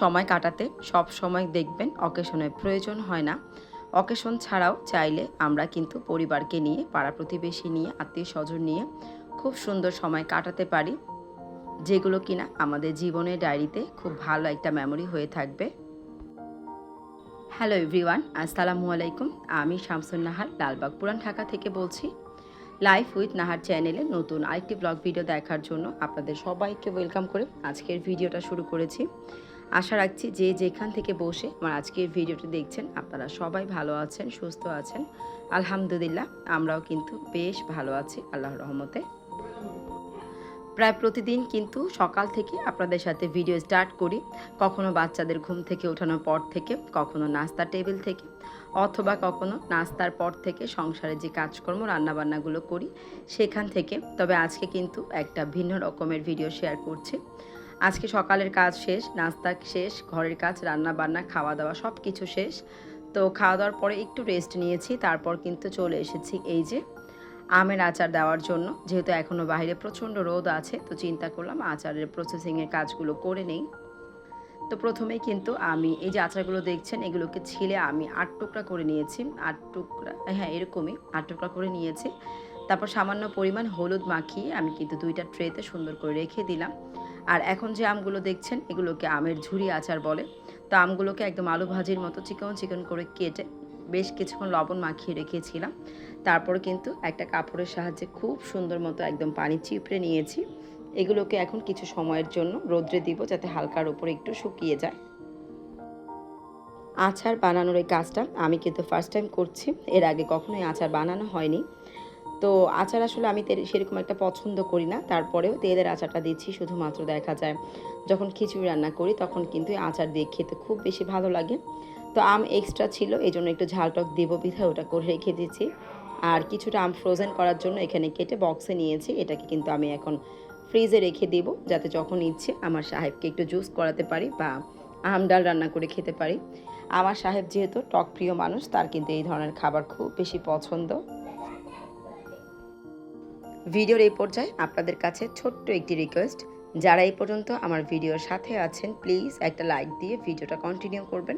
সময় কাটাতে সব সময় দেখবেন অকেশনের প্রয়োজন হয় না। অকেশন ছাড়াও চাইলে আমরা কিন্তু পরিবারকে নিয়ে, পাড়া প্রতিবেশী নিয়ে আত্মীয় স্বজন নিয়ে খুব সুন্দর সময় কাটাতে পারি, যেগুলো কিনা আমাদের জীবনের ডায়েরিতে খুব ভালো একটা মেমরি হয়ে থাকবে। হ্যালো এভরিওয়ান আসসালামু আলাইকুম। আমি শামসুন নাহার, লালবাগ পুরান ঢাকা থেকে বলছি। লাইফ উইথ নাহার চ্যানেলে নতুন আরেকটি ব্লগ ভিডিও দেখার জন্য আপনাদের সবাইকে ওয়েলকাম করে আজকের ভিডিওটা শুরু করেছি। আশা রাখছি যে যেখান থেকে বসে আমার আজকের ভিডিওটি দেখছেন, আপনারা সবাই ভালো আছেন, সুস্থ আছেন। আলহামদুলিল্লাহ, আমরাও কিন্তু বেশ ভালো আছি আল্লাহ রহমতে। প্রায় প্রতিদিন কিন্তু সকাল থেকে আপনাদের সাথে ভিডিও স্টার্ট করি। কখনো বাচ্চাদের ঘুম থেকে ওঠানোর পর থেকে, কখনো নাস্তার টেবিল থেকে, অথবা কখনো নাস্তার পর থেকে সংসারে যে কাজকর্ম, রান্নাবান্নাগুলো করি সেখান থেকে। তবে আজকে কিন্তু একটা ভিন্ন রকমের ভিডিও শেয়ার করছি। আজকে সকালের কাজ শেষ, নাস্তা শেষ, ঘরের কাজ, রান্না বান্না, খাওয়া দাওয়া সব কিছু শেষ। তো খাওয়া দাওয়ার পরে একটু রেস্ট নিয়েছি, তারপর কিন্তু চলে এসেছি এই যে আমের আচার দেওয়ার জন্য। যেহেতু এখনও বাইরে প্রচণ্ড রোদ আছে, তো চিন্তা করলাম আচারের প্রসেসিংয়ের কাজগুলো করে নেই। তো প্রথমেই কিন্তু আমি এই যে আচারগুলো দেখছেন, এগুলোকে ছিলে আমি আট টুকরা করে নিয়েছি। আট টুকরা হ্যাঁ এরকমই আট টুকরা করে নিয়েছি। তারপর সামান্য পরিমাণ হলুদ মাখিয়ে আমি কিন্তু দুইটা ট্রেতে সুন্দর করে রেখে দিলাম। আর এখন যে আমগুলো দেখছেন, এগুলোকে আমের ঝুরি আচার বলে। তো আমগুলোকে একদম আলু ভাজির মতো চিকন চিকন করে কেটে বেশ কিছুক্ষণ লবণ মাখিয়ে রেখেছিলাম। তারপর কিন্তু একটা কাপড়ের সাহায্যে খুব সুন্দর মতো একদম পানি চিপড়ে নিয়েছি। এগুলোকে এখন কিছু সময়ের জন্য রোদ্রে দিব যাতে হালকার উপরে একটু শুকিয়ে যায়। আচার বানানোর এই কাজটা আমি কিন্তু ফার্স্ট টাইম করছি। এর আগে কখনোই আচার বানানো হয়নি। তো আচার আসলে আমি সেরকম একটা পছন্দ করি না। তারপরেও তেলের আচারটা দিচ্ছি, শুধুমাত্র দেখা যায় যখন খিচুড়ি রান্না করি, তখন কিন্তু আচার দিয়ে খেতে খুব বেশি ভালো লাগে। তো আম এক্সট্রা ছিল এই জন্য একটু ঝালটক দেবো বিধায় ওটা করে রেখে দিচ্ছি আর কিছুটা আম ফ্রোজেন করার জন্য এখানে কেটে বক্সে নিয়েছি, এটাকে কিন্তু আমি এখন ফ্রিজে রেখে দিব, যাতে যখন ইচ্ছে আমার সাহেবকে একটু জুস করাতে পারি বা আম ডাল রান্না করে খেতে পারি। আমার সাহেব যেহেতু টক প্রিয় মানুষ, তার কিন্তু এই ধরনের খাবার খুব বেশি পছন্দ। ভিডিওর এই পর্যায়ে আপনাদের কাছে ছোট্ট একটি রিকোয়েস্ট যারা এই পর্যন্ত আমার ভিডিওর সাথে আছেন প্লিজ একটা লাইক দিয়ে ভিডিওটা কন্টিনিউ করবেন।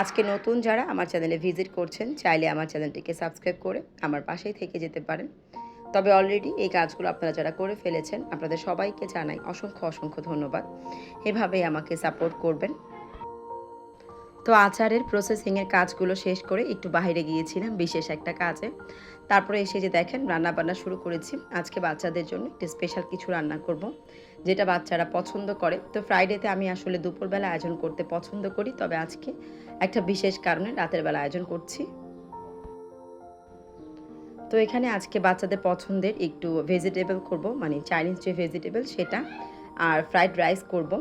আজকে নতুন যারা আমার চ্যানেলে ভিজিট করছেন, চাইলে আমার চ্যানেলটিকে সাবস্ক্রাইব করে আমার পাশেই থেকে যেতে পারেন। তবে অলরেডি এই কাজগুলো আপনারা যারা করে ফেলেছেন, আপনাদের সবাইকে জানাই অসংখ্য অসংখ্য ধন্যবাদ। এভাবেই আমাকে সাপোর্ট করবেন। তো আচারের প্রসেসিংয়ের কাজগুলো শেষ করে একটু বাইরে গিয়েছিলাম বিশেষ একটা কাজে। তারপরে এসে যে দেখেন রান্না বান্না শুরু করেছি। আজকে বাচ্চাদের জন্য একটু স্পেশাল কিছু রান্না করব, যেটা বাচ্চারা পছন্দ করে। তো ফ্রাইডেতে আমি আসলে দুপুরবেলা আয়োজন করতে পছন্দ করি, তবে আজকে একটা বিশেষ কারণে রাতের বেলা আয়োজন করছি। তো এখানে আজকে বাচ্চাদের পছন্দের একটু ভেজিটেবল করব মানে চাইনিজ যে ভেজিটেবল সেটা, আর ফ্রাইড রাইস করব।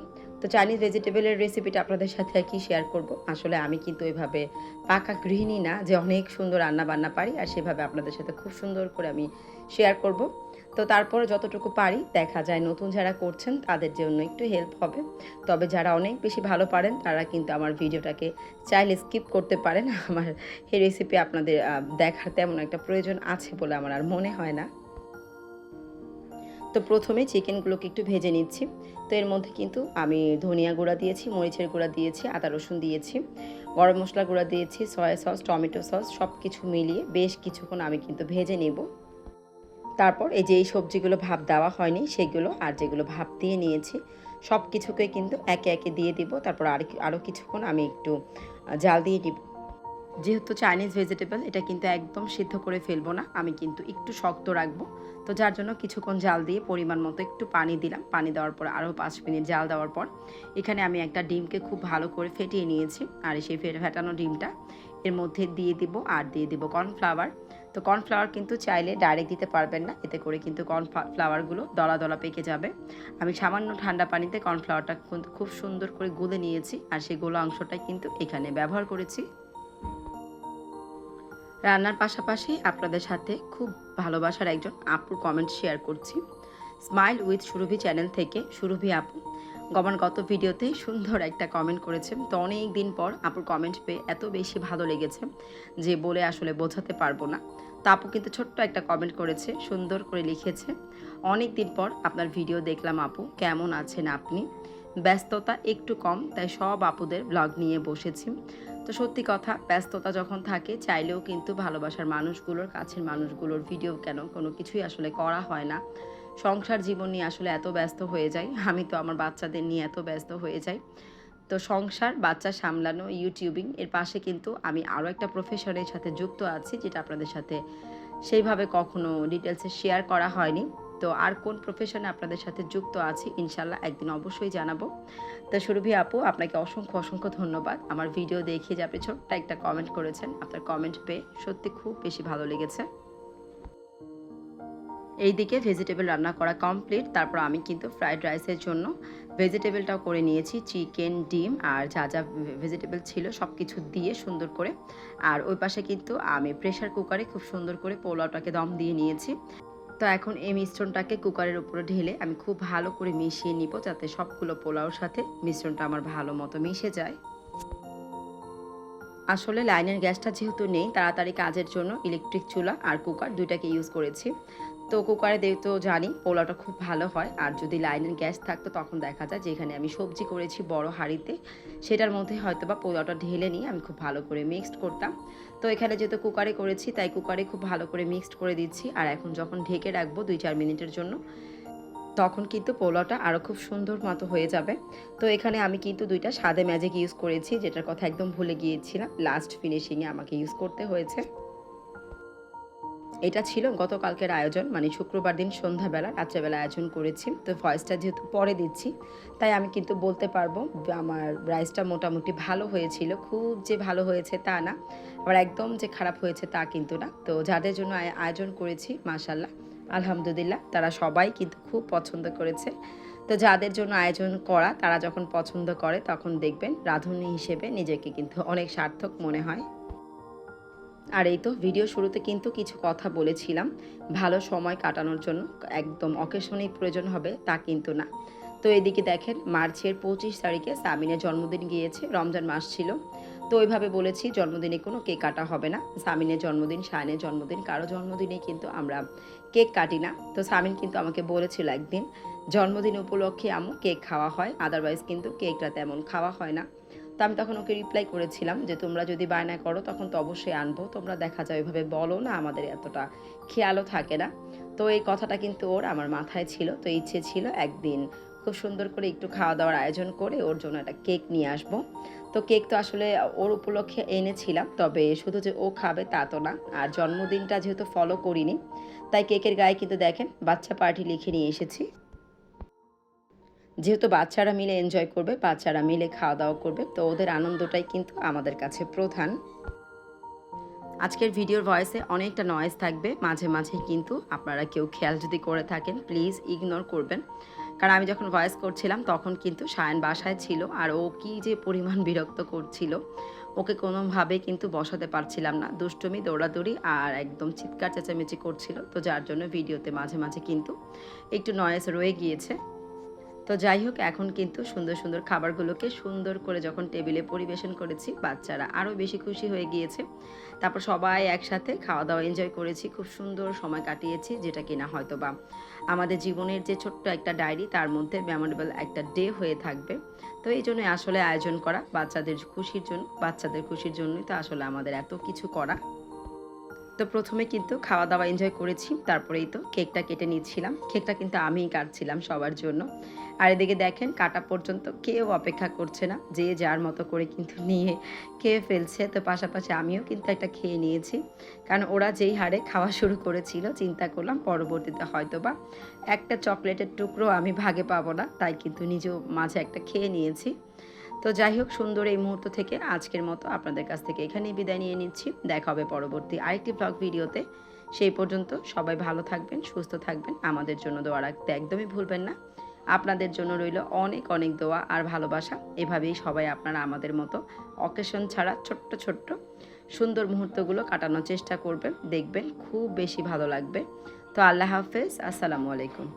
তো চাইনিজ ভেজিটেবলের রেসিপিটা আপনাদের সাথে আর কি শেয়ার করব। আসলে আমি কিন্তু এভাবে পাকা গৃহিণী না যে অনেক সুন্দর রান্না বান্না পারি আর সেভাবে আপনাদের সাথে খুব সুন্দর করে আমি শেয়ার করব। তো তারপরে যতটুকু পারি দেখা যায় নতুন যারা করছেন তাদের জন্য একটু হেল্প হবে। তবে যারা অনেক বেশি ভালো পারেন তারা কিন্তু আমার ভিডিওটাকে চাইলে স্কিপ করতে পারেন। আমার এই রেসিপি আপনাদের দেখার তেমন একটা প্রয়োজন আছে বলে আমার আর মনে হয় না। তো প্রথমে চিকেনগুলোকে একটু ভেজে নিচ্ছি। তো এর মধ্যে কিন্তু আমি ধনিয়া গুঁড়া দিয়েছি, মরিচের গুঁড়া দিয়েছি, আদা রসুন দিয়েছি, গরম মশলা গুঁড়া দিয়েছি, সয়া সস, টমেটো সস সব কিছু মিলিয়ে বেশ কিছুক্ষণ আমি কিন্তু ভেজে নেব। তারপর এই যে এই সবজিগুলো ভাপ দেওয়া হয়নি, সেগুলো আর যেগুলো ভাপ দিয়ে নিয়েছি সব কিছুকে কিন্তু একে একে দিয়ে দিব। তারপর আর আরও কিছুক্ষণ আমি একটু জাল দিয়ে দিব যেহেতু চাইনিজ ভেজিটেবল এটা কিন্তু একদম সিদ্ধ করে ফেলব না, আমি কিন্তু একটু শক্ত রাখব। তো যার জন্য কিছুক্ষণ জাল দিয়ে পরিমাণ মতো একটু পানি দিলাম। পানি দেওয়ার পর, আরও পাঁচ মিনিট জাল দেওয়ার পর, এখানে আমি একটা ডিমকে খুব ভালো করে ফেটিয়ে নিয়েছি। আর সেই ফেটে ফেটানো ডিমটা এর মধ্যে দিয়ে দিব আর দিয়ে দিব কর্নফ্লাওয়ার তো কর্নফ্লাওয়ার কিন্তু চাইলে ডাইরেক্ট দিতে পারবেন না, এতে করে কিন্তু কর্নফ্লাওয়ারগুলো দলা দলা পেকে যাবে। আমি সামান্য ঠান্ডা পানিতে কর্নফ্লাওয়ারটা খুব সুন্দর করে গুলে নিয়েছি, আর সেই গোলা অংশটাই কিন্তু এখানে ব্যবহার করেছি। রান্নার পাশাপাশি আপনাদের সাথে খুব ভালোবাসার একজন আপুর কমেন্ট শেয়ার করছি। স্মাইল উইথ সুরভি চ্যানেল থেকে সুরভি আপু। গমান গত ভিডিওতে সুন্দর একটা কমেন্ট করেছে। তো অনেক দিন পর আপুর কমেন্ট পেয়ে এত বেশি ভালো লেগেছে যে বলে আসলে বোঝাতে পারব না। তো আপু কিন্তু ছোট্ট একটা কমেন্ট করেছে, সুন্দর করে লিখেছে। অনেক দিন পর আপনার ভিডিও দেখলাম আপু, কেমন আছেন আপনি? ব্যস্ততা একটু কম, তাই সব আপুদের ব্লগ নিয়ে বসেছি। তো সত্যি কথা, ব্যস্ততা যখন থাকে, চাইলেও কিন্তু ভালোবাসার মানুষগুলোর, কাছের মানুষগুলোর ভিডিও কেন কোনো কিছুই আসলে করা হয় না। সংসার জীবন নিয়ে আসলে এত ব্যস্ত হয়ে যাই, আমি তো আমার বাচ্চাদের নিয়ে এত ব্যস্ত হয়ে যাই। তো সংসার, বাচ্চা সামলানো ইউটিউবিং এর পাশে কিন্তু আমি আরও একটা প্রফেশনের সাথে যুক্ত আছি, যেটা আপনাদের সাথে সেইভাবে কখনো ডিটেলসে শেয়ার করা হয়নি। তো আর কোন প্রফেশনে আপনাদের সাথে যুক্ত আছি ইনশাল্লাহ একদিন অবশ্যই জানাব। তো সুরভি আপু, আপনাকে অসংখ্য অসংখ্য ধন্যবাদ। আমার ভিডিও দেখিয়ে যে ছোট্ট একটা কমেন্ট করেছেন, আপনার কমেন্ট পেয়ে সত্যি খুব বেশি ভালো লেগেছে। এইদিকে ভেজিটেবল রান্না করা কমপ্লিট তারপর আমি কিন্তু ফ্রাইড রাইসের জন্য ভেজিটেবলটাও করে নিয়েছি চিকেন ডিম আর যা যা ভেজিটেবল ছিল সব কিছু দিয়ে সুন্দর করে। আর ওই পাশে কিন্তু আমি প্রেশার কুকারে খুব সুন্দর করে পোলাওটাকে দম দিয়ে নিয়েছি। তো এখন এই মিশ্রণটাকে কুকারের উপরে ঢেলে আমি খুব ভালো করে মিশিয়ে নিব যাতে সবগুলো পোলাওর সাথে মিশ্রণটা আমার ভালো মতো মিশে যায়। আসলে লাইনের গ্যাসটা যেহেতু নেই, তাড়াতাড়ি কাজের জন্য ইলেকট্রিক চুলা আর কুকার দুইটাকে ইউজ করেছি। তো কুকারে দিয়ে তো জানি পোলাওটা খুব ভালো হয়। আর যদি লাইনের গ্যাস থাকতো তখন দেখা যায় যেখানে আমি সবজি করেছি বড় হাঁড়িতে। সেটার মধ্যে হয়তো বা পোলাওটা ঢেলে নিয়ে আমি খুব ভালো করে মিক্সড করতাম। তো এখানে যেহেতু কুকারে করেছি, তাই কুকারে খুব ভালো করে মিক্সড করে দিচ্ছি। আর এখন যখন ঢেকে রাখব দুই চার মিনিটের জন্য, তখন কিন্তু পোলাওটা আরও খুব সুন্দর মতো হয়ে যাবে। তো এখানে আমি কিন্তু দুইটা সাদে ম্যাজিক ইউজ করেছি, যেটার কথা একদম ভুলে গিয়েছিলাম। লাস্ট ফিনিশিংয়ে আমাকে ইউজ করতে হয়েছে। এটা ছিল গতকালকের আয়োজন মানে শুক্রবার দিন সন্ধ্যাবেলা, রাত্রেবেলা আয়োজন করেছি। তো ভয়েসটা যেহেতু পরে দিচ্ছি, তাই আমি কিন্তু বলতে পারব আমার রাইসটা মোটামুটি ভালো হয়েছিল। খুব যে ভালো হয়েছে তা না, আবার একদম যে খারাপ হয়েছে তা কিন্তু না। তো যাদের জন্য আয়োজন করেছি মাসাল্লাহ আলহামদুলিল্লাহ, তারা সবাই কিন্তু খুব পছন্দ করেছে। তো যাদের জন্য আয়োজন করা, তারা যখন পছন্দ করে, তখন দেখবেন রাঁধুনি হিসেবে নিজেকে কিন্তু অনেক সার্থক মনে হয়। আর এই তো ভিডিও শুরুতে কিন্তু কিছু কথা বলেছিলাম। ভালো সময় কাটানোর জন্য একদম অকেশনেই প্রয়োজন হবে, তা কিন্তু না। তো এদিকে দেখেন, মার্চের পঁচিশ তারিখে সামিনের জন্মদিন গিয়েছে, রমজান মাস ছিল। তো ওইভাবে বলেছি, জন্মদিনে কোনো কেক কাটা হবে না। সামিনের জন্মদিন, শায়নের জন্মদিন, কারও জন্মদিনে কিন্তু আমরা কেক কাটি না। তো সামিন কিন্তু আমাকে বলেছিল একদিন, জন্মদিন উপলক্ষে আমু কেক খাওয়া হয় আদারওয়াইজ কিন্তু কেকটা তেমন খাওয়া হয় না। তো আমি তখন ওকে রিপ্লাই করেছিলাম যে, তোমরা যদি বায়না করো, তখন তো অবশ্যই আনব। তোমরা দেখা যায় ওইভাবে বলো না, আমাদের এতটা খেয়ালও থাকে না। তো এই কথাটা কিন্তু ওর আমার মাথায় ছিল। তো ইচ্ছে ছিল একদিন খুব সুন্দর করে একটু খাওয়া দাওয়ার আয়োজন করে ওর জন্য একটা কেক নিয়ে আসব। তো কেক তো আসলে ওর উপলক্ষে এনেছিলাম, তবে শুধু যে ও খাবে তা তো না। আর জন্মদিনটা যেহেতু ফলো করিনি, তাই কেকের গায়ে কিন্তু দেখেন বাচ্চা পার্টি লিখে নিয়ে এসেছি। যেহেতু বাচ্চারা মিলে এনজয় করবে, বাচ্চারা মিলে খাওয়া দাওয়া করবে, তো ওদের আনন্দটাই কিন্তু আমাদের কাছে প্রধান। আজকের ভিডিওর ভয়েসে অনেকটা নয়েজ থাকবে, মাঝে মাঝে কিন্তু আপনারা কেউ খেয়াল যদি করে থাকেন প্লিজ ইগনোর করবেন। কারণ আমি যখন ভয়েস করছিলাম, তখন কিন্তু সায়ন বাসায় ছিল, আর ও কি যে পরিমাণ বিরক্ত করছিল, ওকে কোনোভাবে কিন্তু বসাতে পারছিলাম না। দুষ্টুমি, দৌড়াদৌড়ি আর একদম চিৎকার চেঁচামেচি করছিল, তো যার জন্য ভিডিওতে মাঝে মাঝে কিন্তু একটু নয়েজ রয়ে গিয়েছে। তো যাই হোক, এখন কিন্তু সুন্দর সুন্দর খাবারগুলোকে সুন্দর করে যখন টেবিলে পরিবেশন করেছি, বাচ্চারা আরও বেশি খুশি হয়ে গিয়েছে। তারপর সবাই একসাথে খাওয়া দাওয়া এনজয় করেছি, খুব সুন্দর সময় কাটিয়েছি, যেটা কিনা হয়তো বা আমাদের জীবনের যে ছোট্ট একটা ডায়েরি তার মধ্যে মেমোরেবল একটা ডে হয়ে থাকবে। তো এই জন্যই আসলে আয়োজন করা বাচ্চাদের খুশির জন্য, বাচ্চাদের খুশির জন্যই তো আসলে আমাদের এত কিছু করা। তো প্রথমে কিন্তু খাওয়া দাওয়া এনজয় করেছি, তারপরেই তো কেকটা কেটে নিচ্ছিলাম। কেকটা কিন্তু আমিই কাটছিলাম সবার জন্য। আর এদিকে দেখেন কাটা পর্যন্ত কেউ অপেক্ষা করছে না, যে যার মতো করে কিন্তু নিয়ে খেয়ে ফেলছে। তো পাশাপাশি আমিও কিন্তু একটা খেয়ে নিয়েছি। কারণ ওরা যেই হারে খাওয়া শুরু করেছিল, চিন্তা করলাম পরবর্তীতে হয়তো বা একটা চকলেটের টুকরো আমি ভাগে পাবো না, তাই কিন্তু নিজেও মাঝে একটা খেয়ে নিয়েছি। তো যাই হোক, সুন্দর এই মুহূর্ত থেকে আজকের মতো আপনাদের কাছ থেকে এখানেই বিদায় নিয়ে নিচ্ছি। দেখা হবে পরবর্তী আরেকটি ব্লগ ভিডিওতে। সেই পর্যন্ত সবাই ভালো থাকবেন, সুস্থ থাকবেন। আমাদের জন্য দোয়া রাখতে একদমই ভুলবেন না। আপনাদের জন্য রইল অনেক অনেক দোয়া আর ভালোবাসা। এভাবেই সবাই আপনারা আমাদের মতো অকেশন ছাড়া ছোট্ট ছোট্ট সুন্দর মুহূর্তগুলো কাটানোর চেষ্টা করবেন, দেখবেন, খুব বেশি ভালো লাগবে। তো আল্লাহ হাফেজ, আসসালামু আলাইকুম।